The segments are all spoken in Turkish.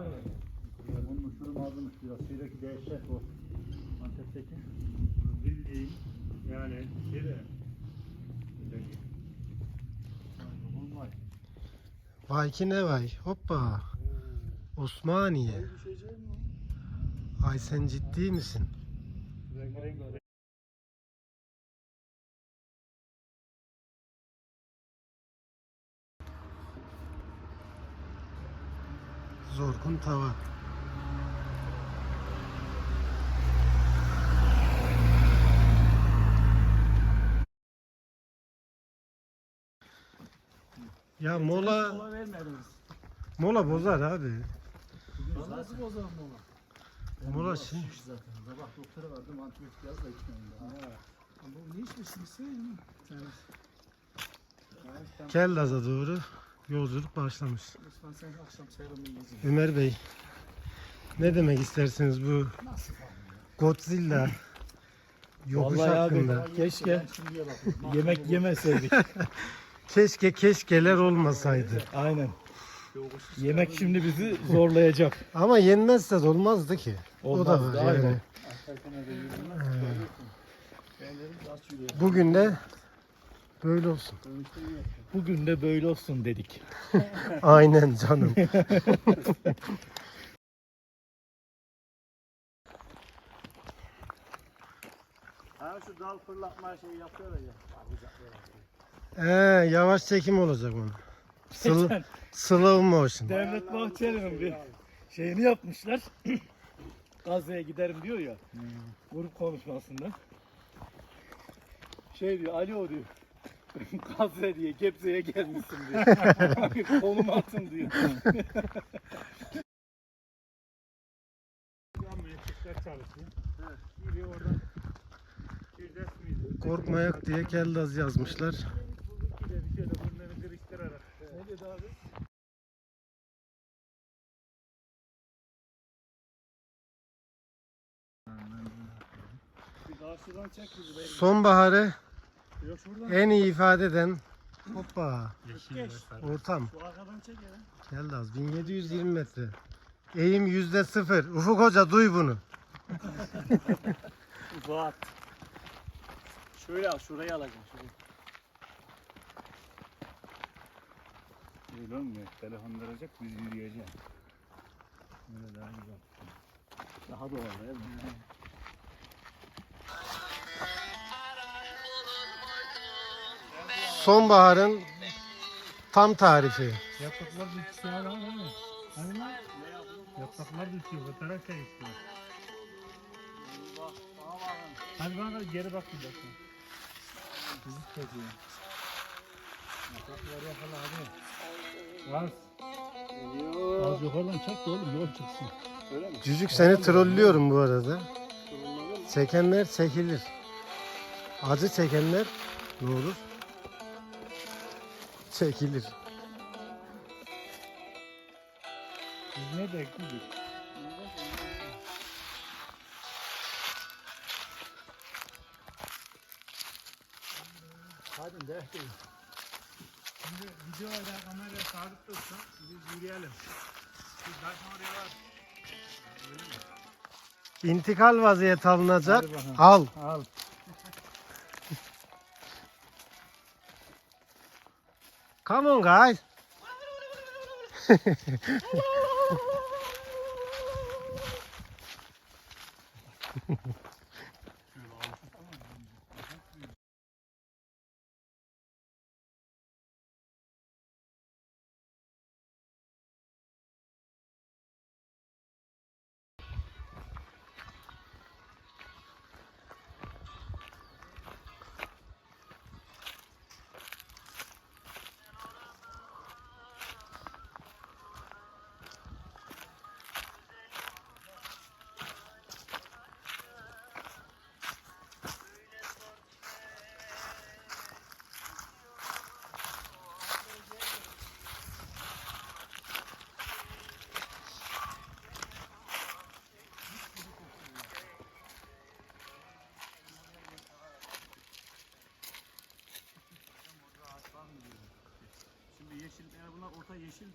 Aynen. Onun uçurum azmış biraz. Şeydeki dehşet o. Antep'teki. Bildiğin yani şeyde. Vay ki ne vay. Hoppa. Osmaniye. Düşecek mi? Ay sen ciddi misin? Renk renk Zorkun tava. Ya mola Mola vermediniz. mola bozar abi. Nasıl bozalım mola? Mola şey. zaten. Sabah doktora vardım antibiyotik yaz da içmeyin daha. Bu ne içmişsin söyleyeyim mi? Sen Kellaz'a doğru yolculuk başlamış. Lütfen sen akşam serumu yiyeceksin. Ömer Bey ne demek istersiniz bu Godzilla yokuş Vallahi abi, hakkında? Keşke Şimdiye bakın. yemek yemeseydik. Keşke keşkeler olmasaydı. Aynen. Yemek şimdi bizi zorlayacak. Ama yenmezse de olmazdı ki. o da Olmazdı, var yani. az yürüyor. Bugün de böyle olsun. Bugün de böyle olsun dedik. Aynen canım. Ha şu dal fırlatma şeyi yapıyorlar ya. Ee, yavaş çekim olacak onun. Sl slow motion. Devlet Bahçeli'nin bir şeyini yapmışlar. Gazze'ye giderim diyor ya. Grup konuşmasında. Şey diyor, alo diyor. Gazze diye, Gebze'ye gelmişsin diyor. Konum atın diyor. Korkmayak diye Kellaz yazmışlar. Ne dedi abi? Sonbaharı. En iyi ifade eden hoppa ortam. Ya. Kellaz 1720 metre. Eğim yüzde sıfır. Ufuk Hoca duy bunu. Fuat. Şöyle al, şurayı alacağım. Şurayı. Lan ne? Telefon verecek biz yürüyeceğiz. Böyle daha güzel. Daha doğal değil Sonbaharın tam tarifi. Yapraklar düşüyor hala değil mi? Lan? Yapraklar düşüyor. Fotoğraf bakın. Hadi bana geri bak bir dakika. Bizi çekiyor. Yapraklar yakala hadi. Az. Az yukarıdan çek de oğlum yol çıksın. Öyle mi? Cücük seni trollüyorum bu arada. Çekenler çekilir. Acı çekenler ne olur? Çekilir. Biz ne bekledik? Hadi de. Şimdi videoda kameraya sabit tutsun. Biz yürüyelim. Biz zaten oraya var. İntikal vaziyet alınacak. Al. Al. Come on guys.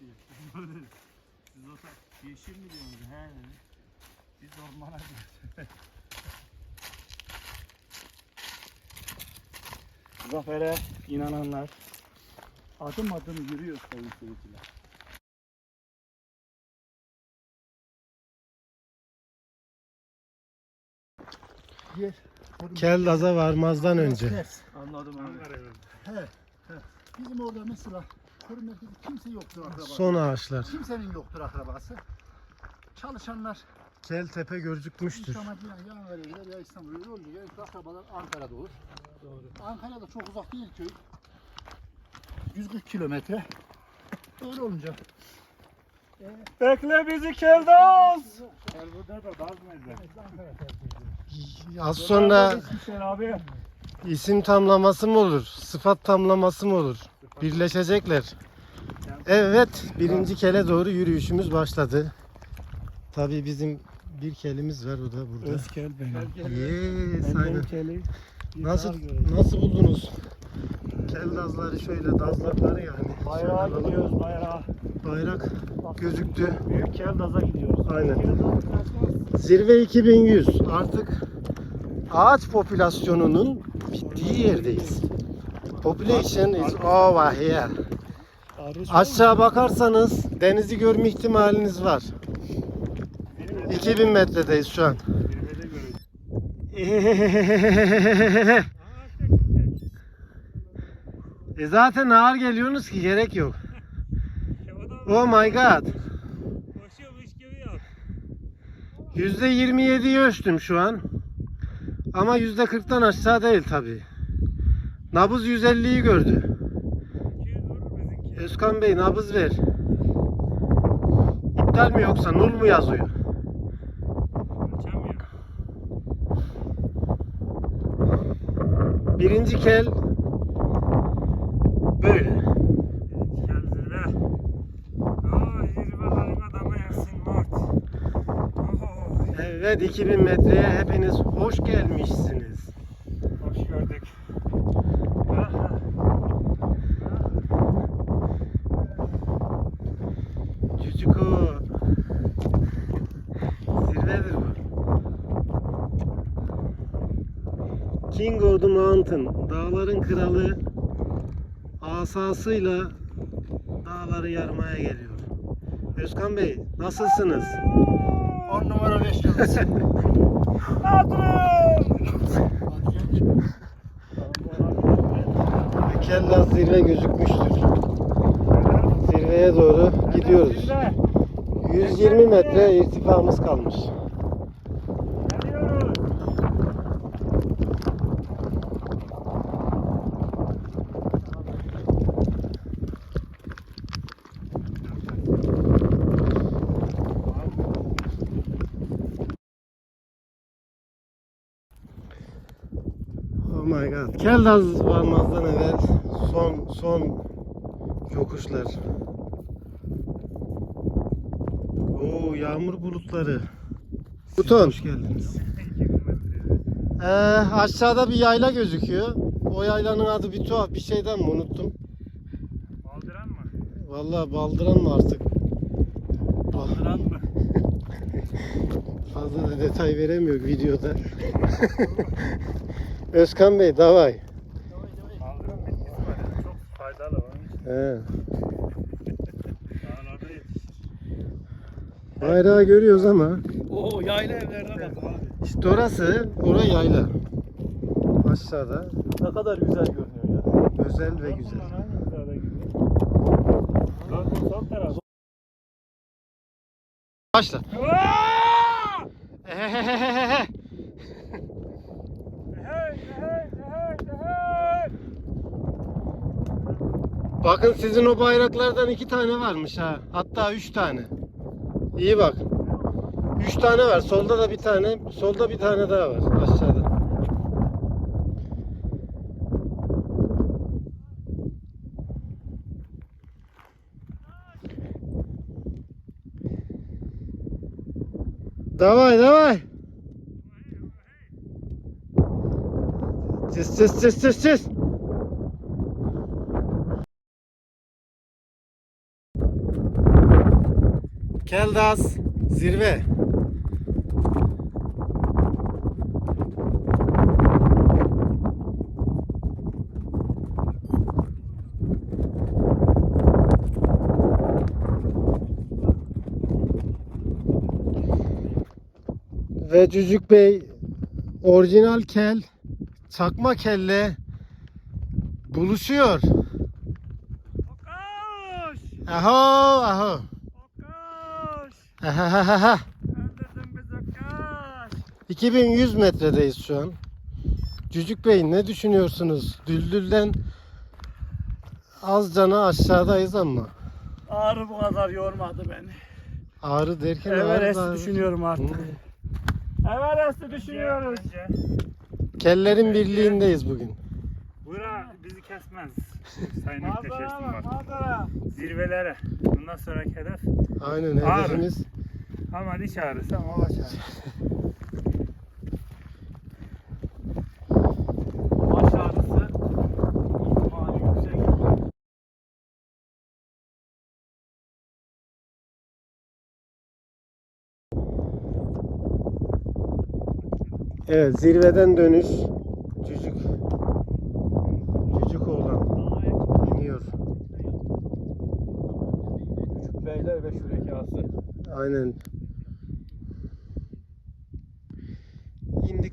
Diyor. Siz ota yeşil mi diyorsunuz? He. Biz ormana gidiyoruz. Zafer'e inananlar adım adım yürüyor sayın seyirciler. Yer. Keldaz'a varmazdan önce. Anladım abi. He. He. Bizim orada mesela korun merkezi kimse yoktur akrabası. Son ağaçlar. Kimsenin yoktur akrabası. Çalışanlar Keltepe gözükmüştür. İstanbul'a ya Ankara'ya gider ya İstanbul'a öyle. Yani akrabalar Ankara'da olur. Doğru. Ankara'da çok uzak değil köy. 140 kilometre. Öyle olunca. Bekle bizi Keldaz. Burada da Daz mıydı? Az sonra abi. isim tamlaması mı olur? Sıfat tamlaması mı olur? Birleşecekler. Evet, birinci kele doğru yürüyüşümüz başladı. Tabii bizim bir kelimiz var o da burada. Özkel benim. Yes, aynen. keli. Nasıl nasıl buldunuz? Keldazları şöyle dazlakları yani. Bayrağa Şöyle gidiyoruz bayrağa. Bayrak gözüktü. Büyük Keldaz'a gidiyoruz. Aynen. Zirve 2100. Artık ağaç popülasyonunun bittiği yerdeyiz. Population is over here. Aşağı bakarsanız denizi görme ihtimaliniz var. 2000 metredeyiz şu an. E zaten ağır geliyorsunuz ki gerek yok. Oh my god. Koşuyormuş gibi yap. %27'yi ölçtüm şu an. Ama %40'tan aşağı değil tabi. Nabız 150'yi gördü. 200 vurur bizimki. Özkan Bey nabız ver. İptal mi yoksa nul mu yazıyor? Birinci kel böyle. Evet 2000 metreye hepiniz hoş gelmişsiniz. King of the Mountain. Dağların kralı asasıyla dağları yarmaya geliyor. Özkan Bey nasılsınız? 10 numara 5 yıldız. Kellaz zirve gözükmüştür. Zirveye doğru gidiyoruz. Zirve. 120 metre irtifamız kalmış. Geliyoruz. Oh my god. Keldaz varmazdan evvel son son yokuşlar. Oo yağmur bulutları. Buton. Hoş geldiniz. Ee, aşağıda bir yayla gözüküyor. O yaylanın adı bir tuhaf bir şeyden mi unuttum. Baldıran mı? Vallahi baldıran mı artık? Baldıran mı? Fazla da detay veremiyor videoda. Özkan Bey davay. Baldıran bitkisi var. ya, Çok faydalı. Onun için He. dağlarda yetişir. Bayrağı görüyoruz ama Oo yayla evlerine bak abi. işte orası, orası yayla. Aşağıda Ne kadar güzel görünüyor ya. özel ve güzel. Bunlar hangi hizada gidiyor? Sol taraf. Başla. Aa! Bakın sizin o bayraklardan iki tane varmış ha. Hatta üç tane. İyi bak. Üç tane var. Solda da bir tane. Solda bir tane daha var. Aşağıda. Давай, давай. Тис, тис, тис, тис, тис. Keldas zirve. Ve Cücük Bey orijinal kel, çakma kelle buluşuyor. Aho aho. 2100 metredeyiz şu an. Cücük Bey ne düşünüyorsunuz? Düldül'den az cana aşağıdayız ama. Ağrı bu kadar yormadı beni. Ağrı derken ağrı Everest da- düşünüyorum artık. Hı. Everest'i düşünüyoruz. Bence Kellerin birliğindeyiz bugün. Bura bizi kesmez. Sayın Manzara manzara. Zirvelere. Bundan sonraki hedef Aynen Ağrı. hedefimiz. Ama diş ağrısı ama baş ağrısı. Baş ağrısı. ihtimali yüksek. Evet zirveden dönüş. Cücük. Cücük oğlan iniyor. Küçük beyler ve şürekası. Aynen.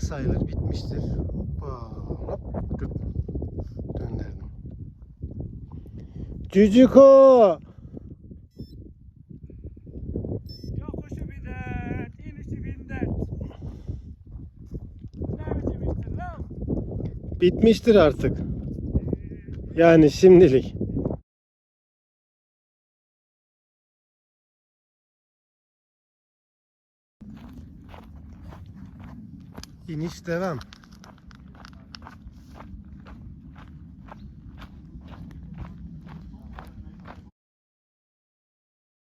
Sayılır bitmiştir. Hoppa, hop, düp. Döndürdüm. Cücük o. Yokuşu bir dert, inişi bin dert. Ne biçim iştir lan? Bitmiştir artık. Yani şimdilik. İniş devam.